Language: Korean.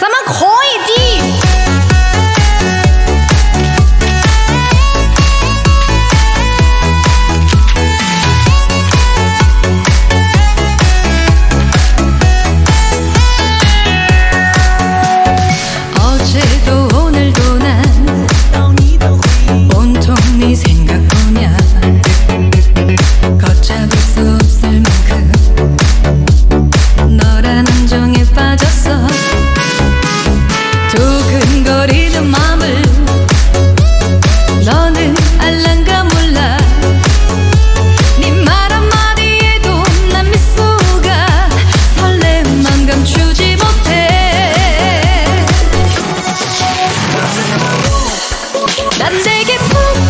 咱们可以？ 웅크리는 마음을 너는 알랑가 몰라. 네 말 한마디에도 난 미소가 설렘만 감추지 못해. 난 내게 푹